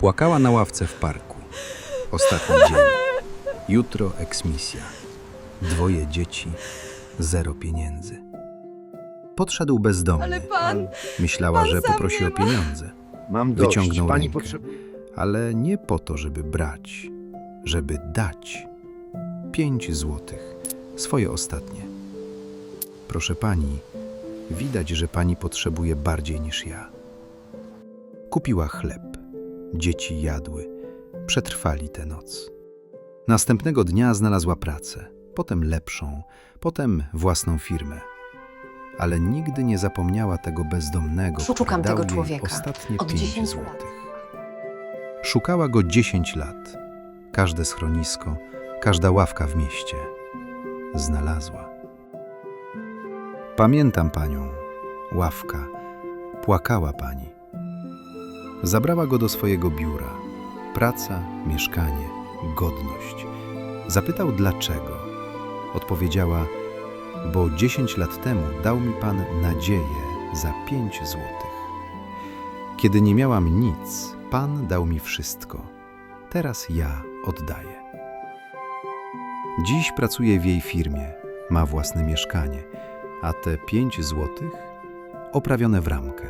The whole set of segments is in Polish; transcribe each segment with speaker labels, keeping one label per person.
Speaker 1: Płakała na ławce w parku. Ostatni dzień. Jutro eksmisja. Dwoje dzieci, zero pieniędzy. Podszedł bezdomny.
Speaker 2: Ale pan,
Speaker 1: Myślała,
Speaker 2: pan
Speaker 1: że
Speaker 2: sam
Speaker 1: poprosi
Speaker 2: nie
Speaker 1: o
Speaker 2: ma.
Speaker 1: pieniądze,
Speaker 3: Mam dość.
Speaker 1: Wyciągnął
Speaker 3: Pani
Speaker 1: rękę.
Speaker 3: potrzebuje...
Speaker 1: ale nie po to, żeby brać, żeby dać. Pięć złotych. Swoje ostatnie. Proszę pani, widać, że pani potrzebuje bardziej niż ja. Kupiła chleb. Dzieci jadły. Przetrwali tę noc. Następnego dnia znalazła pracę, potem lepszą, potem własną firmę. Ale nigdy nie zapomniała tego bezdomnego,
Speaker 2: Szukam tego człowieka.
Speaker 1: ostatnie
Speaker 2: Od
Speaker 1: pięć
Speaker 2: 10 lat.
Speaker 1: złotych. Szukała go 10 lat. Każde schronisko, każda ławka w mieście. Znalazła. Pamiętam panią. Ławka. Płakała pani. Zabrała go do swojego biura. Praca, mieszkanie, godność. Zapytał dlaczego. Odpowiedziała, bo 10 lat temu dał mi pan nadzieję za 5 złotych. Kiedy nie miałam nic, Pan dał mi wszystko. Teraz ja oddaję. Dziś pracuję w jej firmie, ma własne mieszkanie, a te pięć złotych, oprawione w ramkę,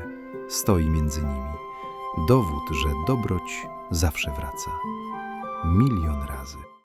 Speaker 1: stoi między nimi. Dowód, że dobroć zawsze wraca. Milion razy.